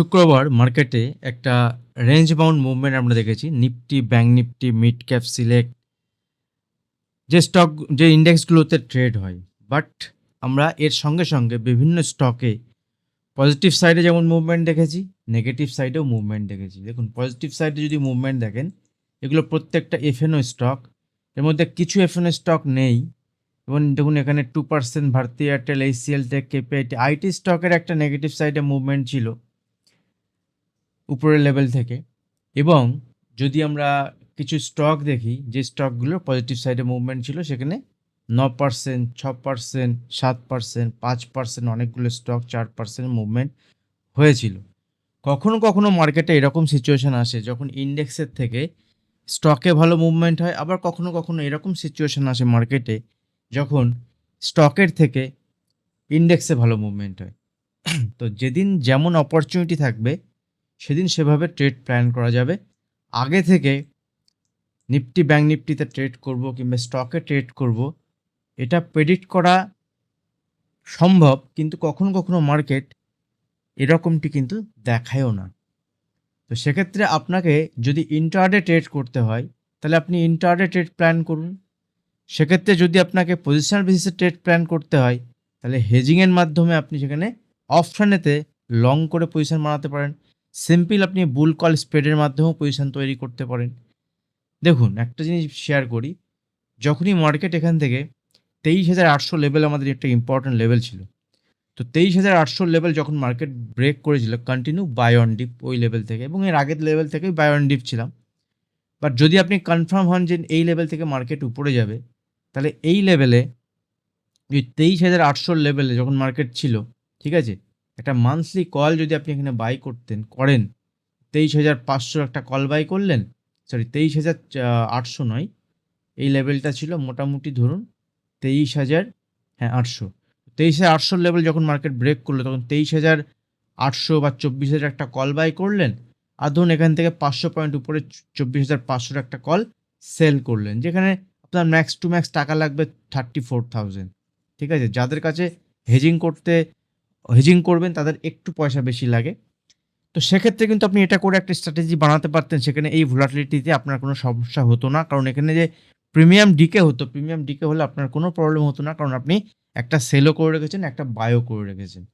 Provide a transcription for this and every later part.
শুক্রবার মার্কেটে একটা রেঞ্জ বাউন্ড মুভমেন্ট আমরা দেখেছি। Nifty bank Nifty, mid cap, select যে স্টক, যে ইন্ডেক্সগুলোতে ট্রেড হয়। বাট আমরা এর সঙ্গে সঙ্গে বিভিন্ন স্টকে পজিটিভ সাইডে যেমন মুভমেন্ট দেখেছি, নেগেটিভ সাইডেও মুভমেন্ট দেখেছি। দেখুন, পজিটিভ সাইডে যদি মুভমেন্ট দেখেন, এগুলো প্রত্যেকটা এফএনও স্টক, এর মধ্যে কিছু এফএনও স্টক নেই। এবং দেখুন, এখানে two percent Bharti Airtel HCL tech KPIT IT স্টকের একটা নেগেটিভ সাইডে মুভমেন্ট ছিল। উপরের লেভেল থেকে। এবং যদি আমরা কিছু স্টক দেখি, যে স্টকগুলো পজিটিভ সাইডে মুভমেন্ট ছিল, সেখানে ন পার্সেন্ট ছ পার্সেন্ট সাত পার্সেন্ট পাঁচ পার্সেন্ট অনেকগুলো স্টক চার পার্সেন্ট মুভমেন্ট হয়েছিল। কখনো কখনো মার্কেটে এরকম সিচুয়েশান আসে, যখন ইন্ডেক্সের থেকে স্টকে ভালো মুভমেন্ট হয়, আবার কখনো কখনো এরকম সিচুয়েশান আসে মার্কেটে যখন স্টকের থেকে ইন্ডেক্সে ভালো মুভমেন্ট হয়। তো যেদিন যেমন অপরচুনিটি থাকবে সেদিন সেভাবে ট্রেড প্ল্যান করা যাবে। আগে থেকে নিফটি ব্যাঙ্ক নিফটিতে ট্রেড করব কিংবা স্টকে ট্রেড করব, এটা প্রেডিক্ট করা সম্ভব, কিন্তু কখনো কখনো মার্কেট এরকমটি কিন্তু দেখায়ও না। তো সেক্ষেত্রে আপনাকে যদি ইন্টারডে ট্রেড করতে হয়, তাহলে আপনি ইন্টারডে ট্রেড প্ল্যান করুন। সেক্ষেত্রে যদি আপনাকে পজিশনাল বেসিসে ট্রেড প্ল্যান করতে হয়, তাহলে হেজিংয়ের মাধ্যমে আপনি সেখানে অপশানেতে লং করে পজিশন বানাতে পারেন। সিম্পল আপনি বুল কল স্প্রেডের মাধ্যমেও পজিশন তৈরি করতে পারেন। দেখুন, একটা জিনিস শেয়ার করি। যখনই মার্কেট এখান থেকে তেইশ হাজার আটশো লেভেল আমাদের একটা ইম্পর্ট্যান্ট লেভেল ছিল। তো তেইশ হাজার আটশো লেভেল যখন মার্কেট ব্রেক করেছিল কন্টিনিউ বাই অন ডিপ ওই লেভেল থেকে এবং এর আগের লেভেল থেকেই বাই অন ডিপ ছিলাম। বাট যদি আপনি কনফার্ম হন যে এই লেভেল থেকে মার্কেট উপরে যাবে, তাহলে এই লেভেলে ওই তেইশ হাজার আটশোর লেভেলে যখন মার্কেট ছিল, ঠিক আছে একটা মান্থলি কল যদি আপনি এখানে বাই করতেন, করেন, তেইশ হাজার পাঁচশোর একটা কল বাই করলেন সরি তেইশ হাজার আটশো নয়, এই লেভেলটা ছিল মোটামুটি ধরুন তেইশ হাজার হ্যাঁ আটশো। তেইশ হাজার আটশোর লেভেল যখন মার্কেট ব্রেক করল, তখন তেইশ হাজার আটশো বা চব্বিশ হাজার একটা কল বাই করলেন, আর ধরুন এখান থেকে পাঁচশো পয়েন্ট উপরে চব্বিশ হাজার পাঁচশোর একটা কল সেল করলেন, যেখানে আপনার ম্যাক্স টু ম্যাক্স টাকা লাগবে থার্টি ফোর থাউজেন্ড ঠিক আছে? যাদের কাছে হেজিং করতে হেজিং করবেন, তাদের একটু পয়সা বেশি লাগে। তো সেক্ষেত্রে কিন্তু আপনি এটা করে একটা স্ট্র্যাটেজি বানাতে পারতেন, সেখানে এই ভোলাটিলিটিতে আপনার কোনো সমস্যা হতো না। কারণ এখানে যে প্রিমিয়াম ডিকে হতো প্রিমিয়াম ডিকে হলে আপনার কোনো প্রবলেম হতো না। কারণ আপনি একটা সেলও করে রেখেছেন, একটা বায়ো করে রেখেছেন।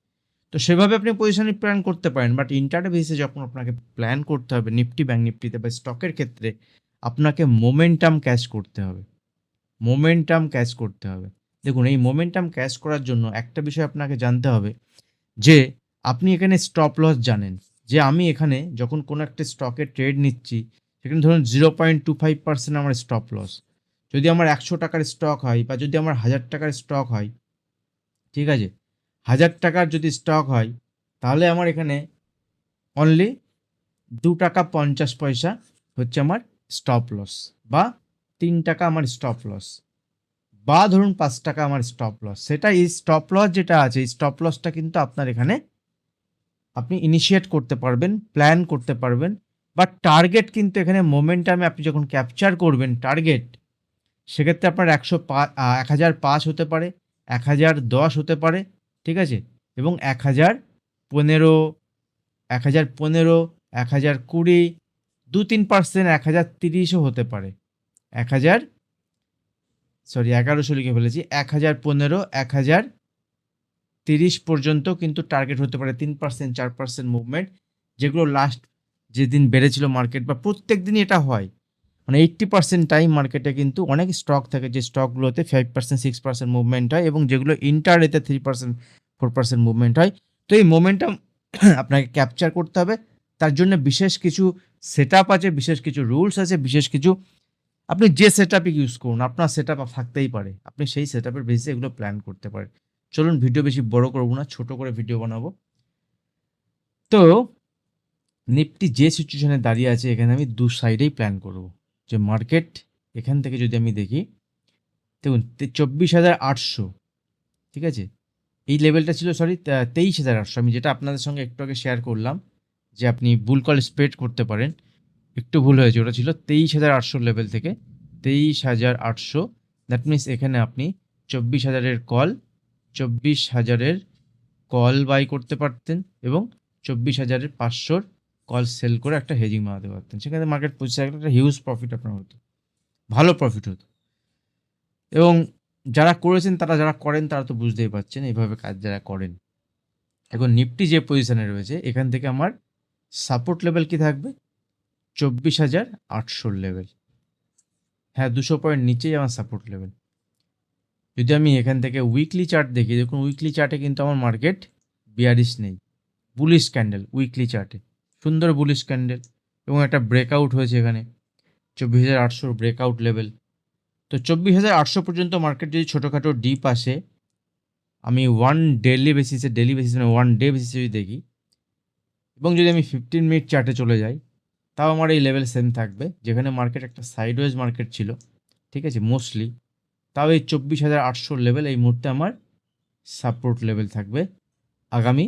তো সেভাবে আপনি পজিশনে প্ল্যান করতে পারেন। বাট ইন্টারডে বেসিসে যখন আপনাকে প্ল্যান করতে হবে নিফটি ব্যাঙ্ক নিফটিতে বা স্টকের ক্ষেত্রে, আপনাকে মোমেন্টাম ক্যাচ করতে হবে। মোমেন্টাম ক্যাচ করতে হবে। দেখুন, এই মোমেন্টাম ক্যাচ করার জন্য একটা বিষয় আপনাকে জানতে হবে যে আপনি এখানে স্টপ লস জানেন। যে আমি এখানে যখন কোনো একটা স্টকে ট্রেড নিচ্ছি, সেখানে ধরুন zero point two five percent আমার স্টপ লস যদি আমার একশো টাকার স্টক হয় বা যদি আমার হাজার টাকার স্টক হয়, ঠিক আছে? হাজার টাকার যদি স্টক হয়, তাহলে আমার এখানে অনলি দু টাকা পঞ্চাশ পয়সা হচ্ছে আমার স্টপ লস বা তিন টাকা আমার স্টপ লস বা ধরুন পাঁচ টাকা আমার স্টপ লস সেটা এই স্টপ লস যেটা আছে, এই স্টপ লসটা কিন্তু আপনার এখানে আপনি ইনিশিয়েট করতে পারবেন প্ল্যান করতে পারবেন, বা টার্গেট কিন্তু এখানে মোমেন্টামে আপনি যখন ক্যাপচার করবেন টার্গেট সেক্ষেত্রে আপনার একশো পাঁচ এক হাজার পাঁচ হতে পারে, এক হাজার দশ হতে পারে, ঠিক আছে? এবং এক হাজার পনেরো, এক হাজার পনেরো, এক হাজার কুড়ি, দু তিন পার্সেন্ট এক হাজার তিরিশও হতে পারে। এক হাজার সরি এগারোশো লিখে ফেলেছি। এক হাজার পনেরো, এক হাজার তিরিশ পর্যন্ত কিন্তু টার্গেট হতে পারে তিন পার্সেন্ট চার পার্সেন্ট মুভমেন্ট যেগুলো লাস্ট যেদিন বেড়েছিল মার্কেট বা প্রত্যেক দিনই এটা হয়। মানে এইট্টি পার্সেন্ট টাইম মার্কেটে কিন্তু অনেক স্টক থাকে, যে স্টকগুলোতে five percent six percent movement হয় এবং যেগুলো ইন্টারডেতে three percent four percent movement হয়। তো এই মোমেন্টাম আপনাকে ক্যাপচার করতে হবে। তার জন্য বিশেষ কিছু সেট আছে, বিশেষ কিছু রুলস আছে, বিশেষ কিছু আপনি যে সেট ইউজ করুন, আপনার সেট থাকতেই পারে। আপনি সেই সেট আপের বেসিসে এগুলো প্ল্যান করতে পারেন। চলুন ভিডিও বেশি বড় করব না, ছোট করে ভিডিও বানাবো। তো নিফটি যে সিচুয়েশনে দাঁড়িয়ে আছে, এখানে আমি দু সাইডেই প্ল্যান করব। যে মার্কেট এখান থেকে যদি আমি দেখি, দেখুন চব্বিশ হাজার আটশো, ঠিক আছে? এই লেভেলটা ছিল সরি তেইশ হাজার আটশো। আমি যেটা আপনাদের সঙ্গে একটু আগে শেয়ার করলাম, যে আপনি বুল কল স্প্রেড করতে পারেন। একটু ভুল হয়েছে, ওটা ছিল তেইশ হাজার আটশো লেভেল থেকে। তেইশ হাজার আটশো দ্যাট মিনস এখানে আপনি চব্বিশ হাজারের কল চব্বিশ হাজারের কল বাই করতে পারতেন এবং চব্বিশ হাজারের পাঁচশোর কল সেল করে একটা হেজিং বানাতে পারতেন। সেখানে মার্কেট পঁচিশ একটা হিউজ প্রফিট আপনার হতো। ভালো প্রফিট হতো। এবং যারা করেছেন, তারা যারা করেন, তারা তো বুঝতেই পারছেন, এইভাবে কাজ যারা করেন। এখন নিফটি যে পজিশানে রয়েছে, এখান থেকে আমার সাপোর্ট লেভেল কি থাকবে? চব্বিশ হাজার আটশোর লেভেল হ্যাঁ দুশো পয়েন্ট নিচেই আমার সাপোর্ট লেভেল যদি আমি এখান থেকে উইকলি চার্ট দেখি, দেখুন উইকলি চার্টে কিন্তু আমার মার্কেট বিয়ারিশ নেই। বুলিশ ক্যান্ডেল উইকলি চার্টে সুন্দর বুলিশ ক্যান্ডেল এবং একটা ব্রেকআউট হয়েছে এখানে। চব্বিশ হাজার আটশোর ব্রেকআউট লেভেল তো চব্বিশ হাজার আটশো পর্যন্ত মার্কেট যদি ছোটোখাটো ডিপ আসে, আমি ওয়ান ডেলি বেসিসে ডেলি বেসিস ওয়ান ডে বেসিসে যদি দেখি, এবং যদি আমি ফিফটিন মিনিট চার্টে চলে যাই তাও আমার এই লেভেল সেম থাকবে। যেখানে মার্কেট একটা সাইডওয়েজ মার্কেট ছিল, ঠিক আছে মোস্টলি তাও এই চব্বিশ হাজার আটশোর লেভেল এই মুহূর্তে আমার সাপোর্ট লেভেল থাকবে আগামী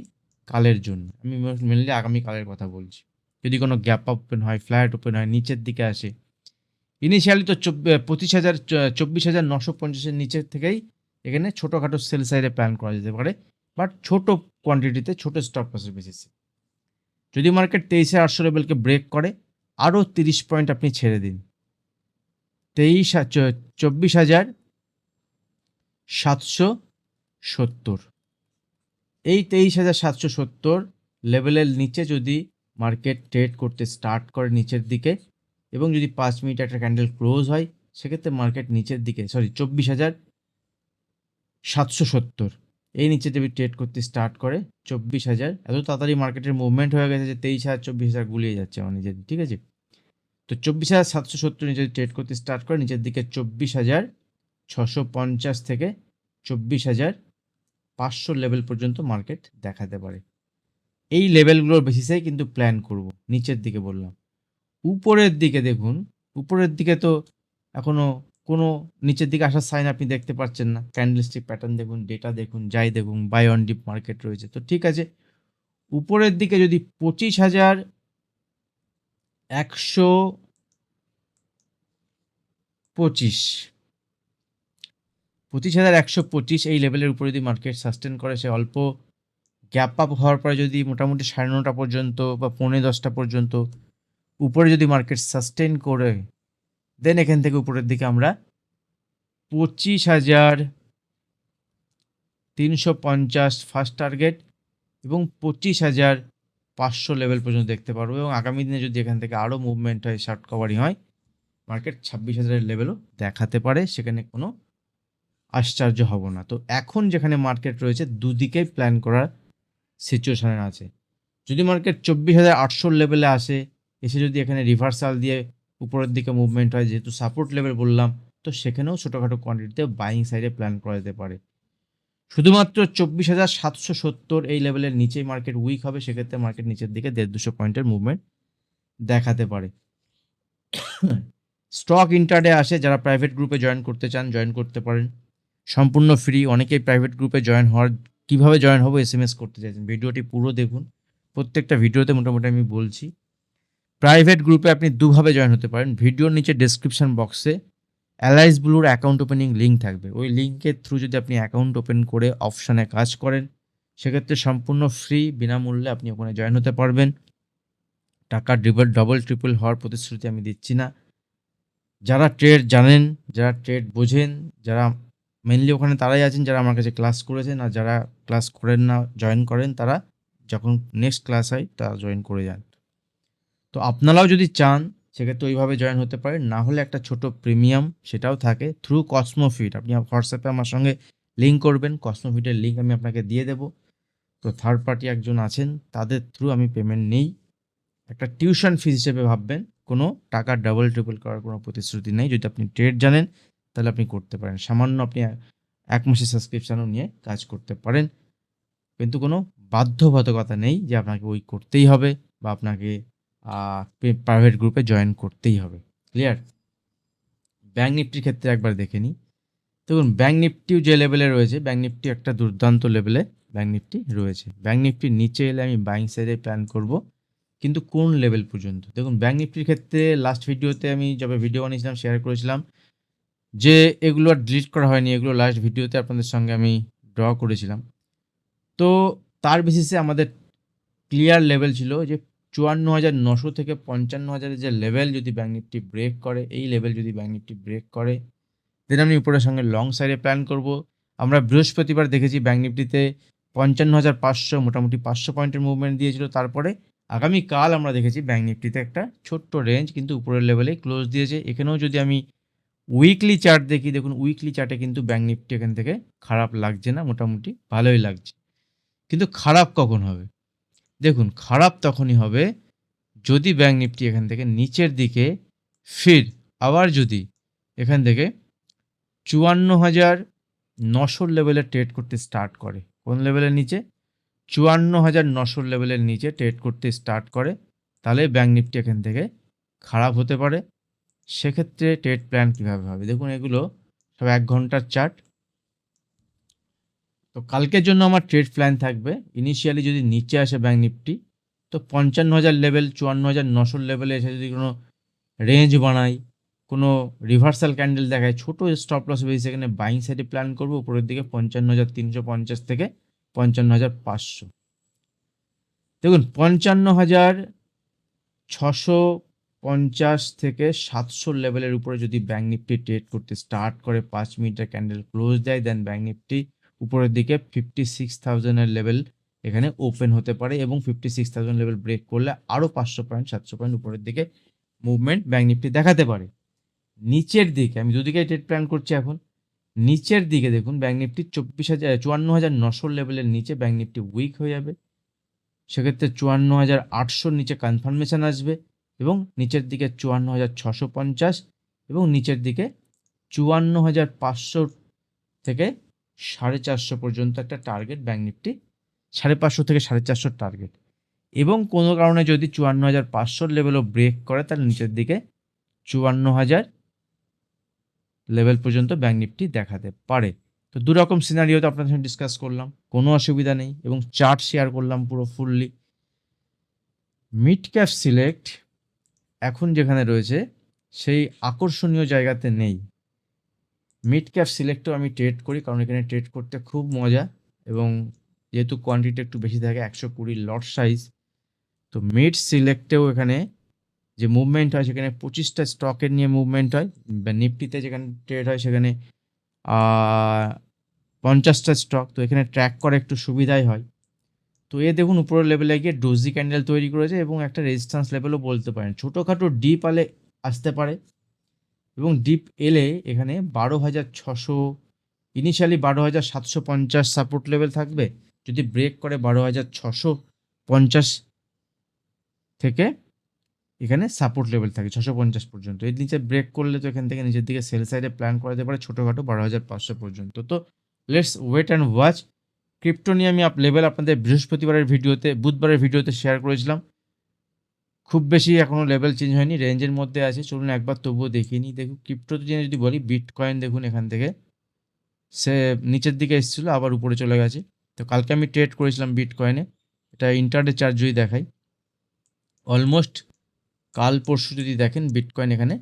কালের জন্য। আমি মেনলি আগামী কালের কথা বলছি। যদি কোনো গ্যাপ ওপেন হয় ফ্ল্যাট ওপেন হয়, নিচের দিকে আসে ইনিশিয়ালি তো পঁচিশ হাজার চব্বিশ হাজার নশো পঞ্চাশের নিচের থেকেই এখানে ছোটোখাটো সেল সাইডে প্ল্যান করা যেতে পারে বাট ছোটো কোয়ান্টিটিতে ছোটো স্টক লসের বেসিসে যদি মার্কেট তেইশে আটশো লেভেলকে ব্রেক করে আরও তিরিশ পয়েন্ট আপনি ছেড়ে দিন। তেইশ চব্বিশ হাজার সাতশো সত্তর। এই তেইশ হাজার সাতশো সত্তর লেভেলের নিচে যদি মার্কেট ট্রেড করতে স্টার্ট করে নিচের দিকে এবং যদি পাঁচ মিনিট একটা ক্যান্ডেল ক্লোজ হয়, সেক্ষেত্রে মার্কেট নিচের দিকে সরি চব্বিশ হাজার সাতশো সত্তর। এই নিচে যদি ট্রেড করতে স্টার্ট করে চব্বিশ হাজার। এত তাড়াতাড়ি মার্কেটের মুভমেন্ট হয়ে গেছে যে তেইশ হাজার, চব্বিশ হাজার গুলিয়ে যাচ্ছে আমার নিজের ঠিক আছে? তো চব্বিশ হাজার সাতশো সত্তর নিচে ট্রেড করতে স্টার্ট করে নিচের দিকে চব্বিশ হাজার, ছশো পঞ্চাশ থেকে চব্বিশ হাজার পাঁচশো লেভেল পর্যন্ত মার্কেট দেখাতে পারে। এই লেভেলগুলোর বেসিসেই কিন্তু প্ল্যান করব, নিচের দিকে বললাম। উপরের দিকে দেখুন, উপরের দিকে তো এখনও কোনো নিচের দিকে আসার সাইন আপনি দেখতে পাচ্ছেন না। ক্যান্ডেলস্টিক প্যাটার্ন দেখুন ডেটা দেখুন, যাই দেখুন বাই অন ডিপ মার্কেট রয়েছে। তো ঠিক আছে, উপরের দিকে যদি পঁচিশ হাজার একশো পঁচিশ পঁচিশ হাজার একশো পঁচিশ এই লেভেলের উপরে যদি মার্কেট সাস্টেন করে, সে অল্প গ্যাপ আপ হওয়ার পরে যদি মোটামুটি সাড়ে নটা পর্যন্ত বা পৌনে দশটা পর্যন্ত উপরে যদি মার্কেট সাস্টেন করে দেন এখান থেকে উপরের দিকে আমরা পঁচিশ হাজার তিনশো পঞ্চাশ ফার্স্ট টার্গেট এবং পঁচিশ হাজার পাঁচশো লেভেল পর্যন্ত দেখতে পারব এবং আগামী দিনে যদি এখান থেকে আরও মুভমেন্ট হয় শর্ট কভারি হয় মার্কেট ছাব্বিশ হাজারের লেভেলও দেখাতে পারে, সেখানে কোনো আশ্চর্য হব না। তো এখন যেখানে মার্কেট রয়েছে, দুদিকেই প্ল্যান করার সিচুয়েশানে আছে। যদি মার্কেট চব্বিশ হাজার আটশোর লেভেলে আসে, এসে যদি এখানে রিভার্সাল দিয়ে উপরের দিকে মুভমেন্ট হয়, যেহেতু সাপোর্ট লেভেল বললাম, তো সেখানেও ছোটোখাটো কোয়ান্টিটিতে বাইং সাইডে প্ল্যান করা যেতে পারে। শুধুমাত্র চব্বিশ হাজার সাতশো সত্তর এই লেভেলের নিচেই মার্কেট উইক হবে, সেক্ষেত্রে মার্কেট নিচের দিকে দেড় দুশো পয়েন্টের মুভমেন্ট দেখাতে পারে। স্টক ইন্টারডে আসে, যারা প্রাইভেট গ্রুপে জয়েন করতে চান জয়েন করতে পারেন। সম্পূর্ণ ফ্রি অনেকেই প্রাইভেট গ্রুপে জয়েন হওয়ার, কীভাবে জয়েন হব এস করতে চাইছেন। ভিডিওটি পুরো দেখুন। প্রত্যেকটা ভিডিওতে মোটামুটি আমি বলছি। প্রাইভেট গ্রুপে আপনি দুভাবে জয়েন হতে পারেন। ভিডিওর নিচে ডেসক্রিপশন বক্সে অ্যালাইস ব্লুর অ্যাকাউন্ট ওপেনিং লিঙ্ক থাকবে। ওই লিঙ্কের থ্রু যদি আপনি অ্যাকাউন্ট ওপেন করে অপশানে কাজ করেন, সেক্ষেত্রে সম্পূর্ণ ফ্রি বিনামূল্যে আপনি ওখানে জয়েন হতে পারবেন। টাকা ডবল ডবল ট্রিপল হওয়ার প্রতিশ্রুতি আমি দিচ্ছি না। যারা ট্রেড জানেন, যারা ট্রেড বোঝেন, যারা মেনলি ওখানে তারাই আছেন, যারা আমার কাছে ক্লাস করেছেন আর যারা ক্লাস করেন না জয়েন করেন, তারা যখন নেক্সট ক্লাস হয়, তারা জয়েন করে যান। তো আপনারাও যদি চান, সেক্ষেত্রে ওইভাবে জয়েন হতে পারেন। না হলে একটা ছোট প্রিমিয়াম সেটাও থাকে থ্রু কসমোফিট আপনি হোয়াটসঅ্যাপে আমার সঙ্গে লিঙ্ক করবেন কসমোফিটের লিঙ্ক আমি আপনাকে দিয়ে দেবো। তো থার্ড পার্টি একজন আছেন, তাদের থ্রু আমি পেমেন্ট নেই। একটা টিউশন ফিস হিসেবে ভাববেন, কোনো টাকা ডাবল ট্রিপল করার কোনো প্রতিশ্রুতি নেই। যদি আপনি ট্রেড জানেন, তাহলে আপনি করতে পারেন। সামান্য আপনি এক মাসের সাবস্ক্রিপশানও নিয়ে কাজ করতে পারেন। কিন্তু কোনো বাধ্যবাধকতা নেই যে আপনাকে ওই করতেই হবে বা আপনাকে প্রাইভেট গ্রুপে জয়েন করতেই হবে। ক্লিয়ার ব্যাঙ্ক নিফটির ক্ষেত্রে একবার দেখে নিই। দেখুন ব্যাঙ্ক নিফটিও যে লেভেলে রয়েছে ব্যাঙ্ক নিফটি একটা দুর্দান্ত লেভেলে ব্যাঙ্ক নিফটি রয়েছে। ব্যাঙ্ক নিফটির নিচে এলে আমি বাইং সাইডে প্ল্যান করব, কিন্তু কোন লেভেল পর্যন্ত? দেখুন ব্যাঙ্ক নিফটির ক্ষেত্রে লাস্ট ভিডিওতে আমি যবে ভিডিও বানিয়েছিলাম শেয়ার করেছিলাম, যে এগুলো আর ডিলিট করা হয়নি, এগুলো লাস্ট ভিডিওতে আপনাদের সঙ্গে আমি ড্র করেছিলাম। তো তার বেসিসে আমাদের ক্লিয়ার লেভেল ছিল যে চুয়ান্ন হাজার নশো থেকে পঞ্চান্ন হাজারের যে লেভেল যদি ব্যাঙ্ক নিফটি ব্রেক করে, এই লেভেল যদি ব্যাঙ্ক নিফটি ব্রেক করে দেন আমি উপরের সঙ্গে লং সাইডে প্ল্যান করব। আমরা বৃহস্পতিবার দেখেছি ব্যাঙ্ক নিফটিতে পঞ্চান্ন হাজার পাঁচশো, মোটামুটি পাঁচশো পয়েন্টের মুভমেন্ট দিয়েছিল। তারপরে আগামীকাল আমরা দেখেছি ব্যাঙ্ক নিফটিতে একটা ছোট্ট রেঞ্জ কিন্তু উপরের লেভেলে ক্লোজ দিয়েছে। এখানেও যদি আমি উইকলি চার্ট দেখি, দেখুন উইকলি চার্টে কিন্তু ব্যাঙ্ক নিফটি এখান থেকে খারাপ লাগছে না, মোটামুটি ভালোই লাগছে। কিন্তু খারাপ কখন হবে? দেখুন, খারাপ তখনই হবে যদি ব্যাঙ্ক নিফটি এখান থেকে নিচের দিকে ফির আবার যদি এখান থেকে চুয়ান্ন হাজার নশোর লেভেলে ট্রেড করতে স্টার্ট করে। কোন লেভেলের নিচে? চুয়ান্ন হাজার নশোর লেভেলের নিচে ট্রেড করতে স্টার্ট করে, তাহলে ব্যাঙ্ক নিফটি এখান থেকে খারাপ হতে পারে। সেক্ষেত্রে ট্রেড প্ল্যান কীভাবে হবে? দেখুন, এগুলো সব এক ঘণ্টার চার্ট তো কালকের জন্য আমার ট্রেড প্ল্যান থাকবে। ইনিশিয়ালি যদি নিচে আসে ব্যাঙ্ক নিফটি তো পঞ্চান্ন হাজার লেভেল চুয়ান্ন হাজার নশোর লেভেলে এসে যদি কোনো রেঞ্জ বানাই, কোনো রিভার্সাল ক্যান্ডেল দেখায় ছোটো স্টপ লস বেশি, সেখানে বাইং সাইডে প্ল্যান করব, উপরের দিকে পঞ্চান্ন হাজার তিনশো পঞ্চাশ থেকে পঞ্চান্ন হাজার পাঁচশো। দেখুন পঞ্চান্ন হাজার ছশো পঞ্চাশ থেকে সাতশো লেভেলের উপরে যদি ব্যাঙ্ক নিফটি ট্রেড করতে স্টার্ট করে, পাঁচ মিনিটের ক্যান্ডেল ক্লোজ দেয় দেন ব্যাঙ্ক নিফটি উপরের দিকে ফিফটি সিক্স থাউজেন্ডের লেভেল এখানে ওপেন হতে পারে এবং fifty six thousand level break করলে আরও পাঁচশো পয়েন্ট সাতশো পয়েন্ট উপরের দিকে মুভমেন্ট ব্যাঙ্ক নিফটি দেখাতে পারে। নিচের দিকে, আমি দুদিকে ট্রেড প্ল্যান করছি এখন, নিচের দিকে দেখুন ব্যাঙ্ক নিফটি চব্বিশ হাজার, চুয়ান্ন হাজার নশো লেভেলের নিচে ব্যাঙ্ক নিফটি উইক হয়ে যাবে। সেক্ষেত্রে চুয়ান্ন হাজার আটশোর নিচে কনফার্মেশন আসবে এবং নিচের দিকে চুয়ান্ন হাজার ছশো পঞ্চাশ এবং নিচের দিকে চুয়ান্ন হাজার পাঁচশো থেকে সাড়ে চারশো পর্যন্ত একটা টার্গেট ব্যাঙ্ক নিফটি সাড়ে পাঁচশো থেকে সাড়ে চারশোর টার্গেট এবং কোনো কারণে যদি চুয়ান্ন হাজার পাঁচশোর লেভেলও ব্রেক করে, তাহলে নিচের দিকে চুয়ান্ন হাজার লেভেল পর্যন্ত ব্যাঙ্ক নিফটি দেখাতে পারে। তো দু রকম সিনারিওতে আপনাদের সঙ্গে ডিসকাস করলাম, কোনো অসুবিধা নেই, এবং চার্ট শেয়ার করলাম পুরো ফুললি মিড ক্যাপ সিলেক্ট এখন যেখানে রয়েছে, সেই আকর্ষণীয় জায়গাতে নেই। মিড ক্যাপ সিলেক্টও আমি ট্রেড করি, কারণ এখানে ট্রেড করতে খুব মজা এবং যেহেতু কোয়ান্টিটি একটু বেশি থাকে, একশো কুড়ি লট সাইজ তো মিড সিলেক্টেও এখানে যে মুভমেন্ট হয় সেখানে পঁচিশটা স্টকের নিয়ে মুভমেন্ট হয়, বা নিফটিতে যেখানে ট্রেড হয় সেখানে পঞ্চাশটা স্টক তো এখানে ট্র্যাক করা একটু সুবিধাই হয়। তো এ দেখুন উপরের লেভেলে গিয়ে ডোজি ক্যান্ডেল তৈরি করেছে এবং একটা রেজিস্ট্যান্স লেভেলও বলতে পারেন। ছোটোখাটো ডিপ আলে আসতে পারে এবং ডিপ এলে এখানে বারো হাজার ছশো ইনিশিয়ালি বারো হাজার সাতশো পঞ্চাশ সাপোর্ট লেভেল থাকবে। যদি ব্রেক করে বারো হাজার ছশো পঞ্চাশ থেকে এখানে সাপোর্ট লেভেল থাকে, ছশো পঞ্চাশ পর্যন্ত। এর নিচে ব্রেক করলে তো এখান থেকে নিচের দিকে সেল সাইডে প্ল্যান করা যেতে পারে, ছোটোখাটো বারো হাজার পাঁচশো পর্যন্ত। তো let's wait and watch crypto নিয়ে আমি আপ লেভেল আপনাদের বৃহস্পতিবারের ভিডিওতে, বুধবারের ভিডিওতে শেয়ার করেছিলাম। খুব বেশি এখনও লেভেল চেঞ্জ হয়নি রেঞ্জের মধ্যে আছে, চলুন একবার তবুও দেখিনি দেখুন ক্রিপ্টোতে নিয়ে যদি বলি বিট কয়েন দেখুন এখান থেকে। সে নিচের দিকে এসেছিল, আবার উপরে চলে গেছে। তো কালকে আমি ট্রেড করেছিলাম বিট কয়েনে এটা ইন্টারনেট চার্জ যদি দেখাই অলমোস্ট কাল পরশু যদি দেখেন বিটকয়েন এখানে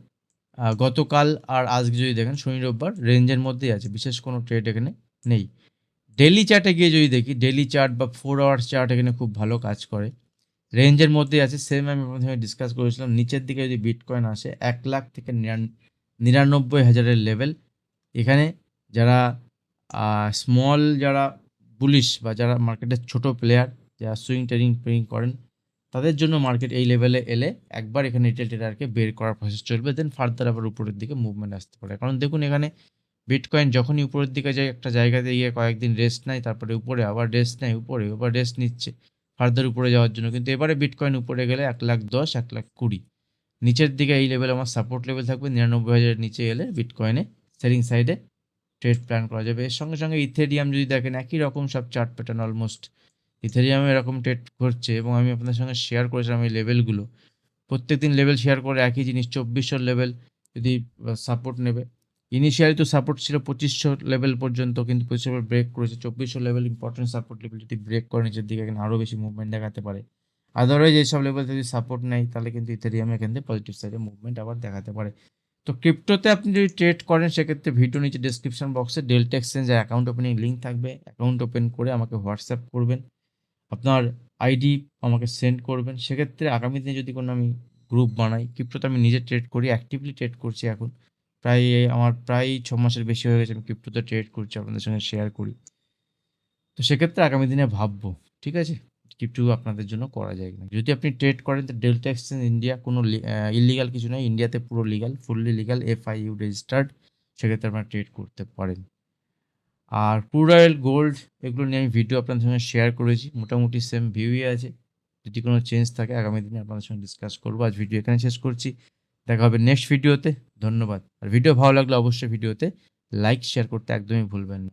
গতকাল আর আজকে যদি দেখেন, শনি রোববার রেঞ্জের মধ্যেই আছে, বিশেষ কোনো ট্রেড এখানে নেই। ডেলি চার্টে গিয়ে যদি দেখি ডেলি চার্ট বা ফোর আওয়ার্স চার্ট এখানে খুব ভালো কাজ করে। রেঞ্জের মধ্যেই আছে সেম আমি প্রথমে ডিসকাস করেছিলাম, নিচের দিকে যদি বিটকয়েন আসে, এক লাখ থেকে নিরান- নিরানব্বই হাজারের লেভেল এখানে যারা স্মল যারা বুলিশ বা যারা মার্কেটের ছোট প্লেয়ার যারা সুইং ট্রেডিং ট্রেডিং করেন, তাদের জন্য মার্কেট এই লেভেলে এলে একবার এখানে রিটেল ট্রেডারকে বের করার প্রসেস চলবে দেন ফার্দার আবার উপরের দিকে মুভমেন্ট আসতে পারে। কারণ দেখুন এখানে বিটকয়েন যখনই উপরের দিকে যায়, একটা জায়গাতে গিয়ে কয়েকদিন রেস্ট নেয়, তারপরে উপরে, আবার রেস্ট নেয়, উপরে, আবার রেস্ট নিচ্ছে। ফার্দার উপরে যাওয়ার জন্য। কিন্তু এবারে বিটকয়েন উপরে গেলে এক লাখ দশ, এক লাখ কুড়ি। নিচের দিকে এই লেভেল আমার সাপোর্ট লেভেল থাকবে, নিরানব্বই হাজারের নিচে এলে বিটকয়েনে সেলিং সাইডে ট্রেড প্ল্যান করা যাবে। এর সঙ্গে সঙ্গে ইথেরিয়াম যদি দেখেন, একই রকম সব চার্ট প্যাটার্ন অলমোস্ট ইথেরিয়ামে এরকম ট্রেড করছে এবং আমি আপনাদের সঙ্গে শেয়ার করেছিলাম এই লেভেলগুলো প্রত্যেক দিন লেভেল শেয়ার করে একই জিনিস চব্বিশশোর লেভেল যদি সাপোর্ট নেবে। ইনিশিয়ালি তো সাপোর্ট ছিল পঁচিশশো লেভেল পর্যন্ত, কিন্তু পঁচিশশো ব্রেক করেছে। চব্বিশশো লেভেল ইম্পর্টেন্ট সাপোর্ট লেভেল যদি ব্রেক করে নিচের দিকে, এখানে আরও বেশি মুভমেন্ট দেখাতে পারে। আদারওয়াইজ এইসব লেভেল যদি সাপোর্ট নেয়, তাহলে কিন্তু ইথেরিয়াম এখান থেকে পজিটিভ সাইডে মুভমেন্ট আবার দেখাতে পারে। তো ক্রিপ্টোতে আপনি যদি ট্রেড করেন, সেক্ষেত্রে ভিডিও নিচে ডিসক্রিপশন বক্সে ডেল্টা এক্সচেঞ্জের অ্যাকাউন্ট ওপেনিং লিঙ্ক থাকবে। অ্যাকাউন্ট ওপেন করে আমাকে হোয়াটসঅ্যাপ করবেন। আপনার আইডি আমাকে সেন্ড করবেন। সেক্ষেত্রে আগামী দিনে যদি কোনো আমি গ্রুপ বানাই ক্রিপ্টোতে আমি নিজে ট্রেড করি অ্যাক্টিভলি ট্রেড করছি এখন। প্রায় আমার প্রায় ছ মাসের বেশি হয়ে গেছে আমি ক্রিপ্টোতে ট্রেড করছি, আপনাদের সঙ্গে শেয়ার করি। তো সেক্ষেত্রে আগামী দিনে ভাববো, ঠিক আছে? ক্রিপ্টো আপনাদের জন্য করা যায় কিনা। যদি আপনি ট্রেড করেন, তো ডেল্টা এক্সচেঞ্জ ইন্ডিয়া কোনো ইলিগাল কিছু নয় ইন্ডিয়াতে পুরো legal fully legal FIU registered সেক্ষেত্রে আপনারা ট্রেড করতে পারেন। আর ক্রুড গোল্ড এগুলো নিয়ে আমি ভিডিও আপনাদের সঙ্গে শেয়ার করেছি, মোটামুটি সেম ভিউই আছে। যদি কোনো চেঞ্জ থাকে, আগামী দিনে আপনাদের সঙ্গে ডিসকাস করব। আজ ভিডিও এখানে শেষ করছি। দেখা হবে নেক্সট ভিডিওতে ধন্যবাদ। আর ভিডিও ভালো লাগলে অবশ্যই ভিডিওতে লাইক শেয়ার করতে একদমই ভুলবেন না।